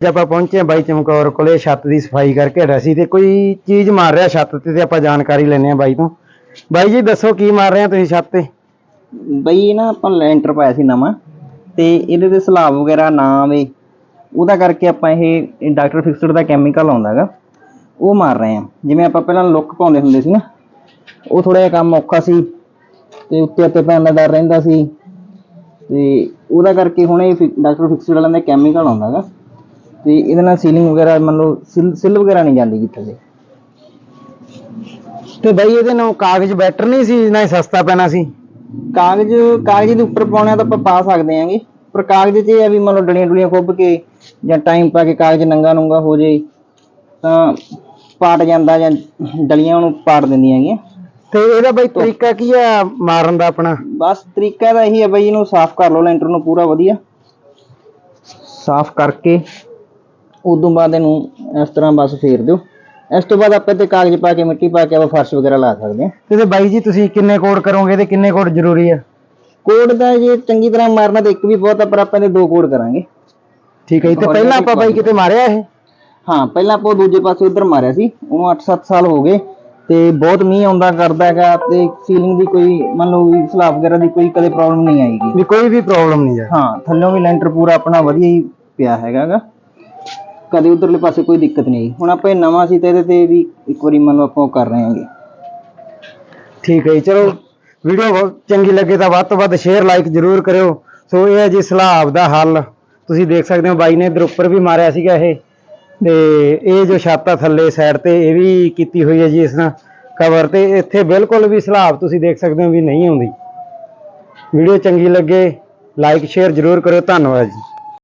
ਜੇ ਆਪਾਂ ਪਹੁੰਚੇ ਬਾਈ ਚਮਕੌਰ ਕੋਲੇ, ਛੱਤ ਦੀ ਸਫ਼ਾਈ ਕਰਕੇ ਹਟਿਆ ਸੀ ਤੇ ਕੋਈ ਚੀਜ਼ ਮਾਰ ਰਿਹਾ ਛੱਤ ਤੇ ਤੇ ਆਪਾਂ ਜਾਣਕਾਰੀ ਲੈਣੇ ਆ ਬਾਈ ਤੋਂ। ਬਾਈ ਜੀ, ਦੱਸੋ ਕੀ ਮਾਰ ਰਹੇ ਆ ਤੁਸੀਂ ਛੱਤ ਤੇ? ਬਈ, ਇਹ ਨਾ ਆਪਾਂ ਲੈਂਟਰ ਪਾਇਆ ਸੀ ਨਵਾਂ ਤੇ ਇਹਦੇ ਤੇ ਸਲਾਬ ਵਗੈਰਾ ਨਾ ਆਵੇ, ਉਹਦਾ ਕਰਕੇ ਆਪਾਂ ਇਹ ਡਾਕਟਰ ਫਿਕਸਡ ਦਾ ਕੈਮੀਕਲ ਆਉਂਦਾ ਹੈਗਾ ਉਹ ਮਾਰ ਰਹੇ ਆ ਜਿਵੇਂ ਆਪਾਂ ਪਹਿਲਾਂ ਲੁੱਕ ਪਾਉਂਦੇ ਹੁੰਦੇ ਸੀ ਨਾ, ਉਹ ਥੋੜਾ ਜਿਹਾ ਕੰਮ ਔਖਾ ਸੀ ਤੇ ਉੱਤੇ ਉੱਤੇ ਪੈਣ ਦਾ ਡਰ ਰਹਿੰਦਾ ਸੀ ਤੇ ਉਹਦਾ ਕਰਕੇ ਹੁਣ ਇਹ ਡਾਕਟਰ ਫਿਕਸਡ ਵਾਲਿਆਂ ਦਾ ਕੈਮੀਕਲ ਆਉਂਦਾ ਹੈਗਾ ਤੇ ਇਹਦੇ ਨਾਲ ਸੀਲਿੰਗ ਵਗੈਰਾ ਮੰਨ ਲਓ ਸਿਲ ਵਗੈਰਾ ਨਹੀਂ ਜਾਂਦੀ ਕਿਤੇ ਦੇ ਤੇ ਬਾਈ ਇਹਦੇ ਨਾਲ ਕਾਗਜ਼ ਬੈਟਰ ਨਹੀਂ ਸੀ ਨਾ ਹੀ ਸਸਤਾ ਪੈਣਾ ਸੀ। ਕਾਗਜ਼ ਕਾਗਜ਼ ਦੇ ਉੱਪਰ ਪਾਉਣਾ ਤਾਂ ਆਪਾਂ ਪਾ ਸਕਦੇ ਆਂਗੇ। ਪਰ ਕਾਗਜ਼ 'ਚ ਇਹ ਆ ਵੀ ਮੰਨ ਲਓ ਡਲੀਆਂ ਡੁਲੀਆਂ ਖੁੱਭ ਕੇ ਜਾਂ ਟਾਈਮ ਪਾ ਕੇ ਕਾਗਜ਼ ਨੰਗਾ ਨੁੰਗਾ ਹੋ ਜੇ ਤਾਂ ਪਾਟ ਜਾਂਦਾ ਜਾਂ ਡਲੀਆਂ ਉਹਨੂੰ ਪਾੜ ਦਿੰਦੀਆਂ ਹੈਗੀਆਂ। ਤੇ ਇਹਦਾ ਬਾਈ ਤਰੀਕਾ ਕੀ ਆ ਮਾਰਨ ਦਾ ਆਪਣਾ? ਬਸ ਤਰੀਕਾ ਤਾਂ ਇਹੀ ਹੈ ਬਈ ਇਹਨੂੰ ਸਾਫ਼ ਕਰ ਲਓ ਲੈਂਟਰ ਨੂੰ ਪੂਰਾ ਵਧੀਆ। ਸਾਫ਼ ਕਰਕੇ। ਉਦੋਂ ਬਾਅਦ ਇਹਨੂੰ ਇਸ ਤਰ੍ਹਾਂ ਬਸ ਫੇਰ ਦਿਓ। ਇਸ ਤੋਂ ਬਾਅਦ ਆਪਾਂ ਤੇ ਕਾਗਜ਼ ਪਾ ਕੇ ਮਿੱਟੀ ਪਾ ਕੇ ਆਪਾਂ ਫਰਸ਼ ਵਗੈਰਾ ਲਾ ਸਕਦੇ ਹਾਂ। ਤੇ ਤੇ ਬਾਈ ਜੀ ਤੁਸੀਂ ਕਿੰਨੇ ਕੋਡ ਕਰੋਗੇ ਤੇ ਕਿੰਨੇ ਕੋਡ ਜ਼ਰੂਰੀ ਆ? ਕੋਡ ਦਾ ਜੇ ਚੰਗੀ ਤਰ੍ਹਾਂ ਮਾਰਨਾ ਤਾਂ ਇੱਕ ਵੀ ਬਹੁਤ ਆ ਪਰ ਆਪਾਂ ਇਹਦੇ ਦੋ ਕੋਡ ਕਰਾਂਗੇ। ਠੀਕ ਹੈ ਜੀ ਤੇ ਪਹਿਲਾਂ ਆਪਾਂ ਬਾਈ ਕਿਤੇ ਮਾਰਿਆ ਇਹ? ਹਾਂ ਪਹਿਲਾਂ ਆਪਾਂ ਉਹ ਦੂਜੇ ਪਾਸੇ ਉਧਰ ਮਾਰਿਆ ਸੀ। ਉਹਨੂੰ 8-7 ਸਾਲ ਹੋ ਗਏ ਤੇ ਬਹੁਤ ਮੀਂਹ ਆਉਂਦਾ ਕਰਦਾ ਹੈਗਾ ਤੇ ਸੀਲਿੰਗ ਦੀ ਕੋਈ ਮੰਨ ਲਓ ਵੀ ਸਲਾਬ ਵਗੈਰਾ ਦੀ ਕੋਈ ਕਦੇ ਪ੍ਰੋਬਲਮ ਨਹੀਂ ਆਏਗੀ। ਵੀ ਕੋਈ ਵੀ ਪ੍ਰੋਬਲਮ ਨਹੀਂ ਆ। ਹਾਂ ਥੱਲੋਂ ਵੀ ਲੈਂਟਰ ਪੂਰਾ ਆਪਣਾ ਵਧੀਆ ਹੀ ਪਿਆ ਹੈਗਾਗਾ ਕਦੇ ਉਧਰਲੇ ਪਾਸੇ ਕੋਈ ਦਿੱਕਤ ਨਹੀਂ ਆਈ। ਹੁਣ ਆਪਾਂ ਇਹ ਨਵਾਂ ਸੀ ਤੇ ਇਹਦੇ ਤੇ ਵੀ ਇੱਕ ਵਾਰੀ ਮੰਨ ਲਓ ਆਪਾਂ ਉਹ ਕਰ ਰਹੇ ਹਾਂਗੇ। ਠੀਕ ਹੈ ਜੀ, ਚਲੋ ਵੀਡੀਓ ਚੰਗੀ ਲੱਗੇ ਤਾਂ ਵੱਧ ਤੋਂ ਵੱਧ ਸ਼ੇਅਰ ਲਾਈਕ ਜ਼ਰੂਰ ਕਰਿਓ। ਸੋ ਇਹ ਹੈ ਜੀ ਸਲਾਬ ਦਾ ਹੱਲ। ਤੁਸੀਂ ਦੇਖ ਸਕਦੇ ਹੋ ਬਾਈ ਨੇ ਇਧਰ ਉੱਪਰ ਵੀ ਮਾਰਿਆ ਸੀਗਾ ਇਹ। ਤੇ ਇਹ ਜੋ ਛੱਤ ਆ ਥੱਲੇ ਸਾਈਡ ਤੇ, ਇਹ ਵੀ ਕੀਤੀ ਹੋਈ ਹੈ ਜੀ ਇਸ ਨਾਲ ਕਵਰ ਤੇ। ਇੱਥੇ ਬਿਲਕੁਲ ਵੀ ਸਲਾਬ ਤੁਸੀਂ ਦੇਖ ਸਕਦੇ ਹੋ ਵੀ ਨਹੀਂ ਆਉਂਦੀ। ਵੀਡੀਓ ਚੰਗੀ ਲੱਗੇ ਲਾਈਕ ਸ਼ੇਅਰ ਜ਼ਰੂਰ ਕਰਿਓ। ਧੰਨਵਾਦ ਜੀ।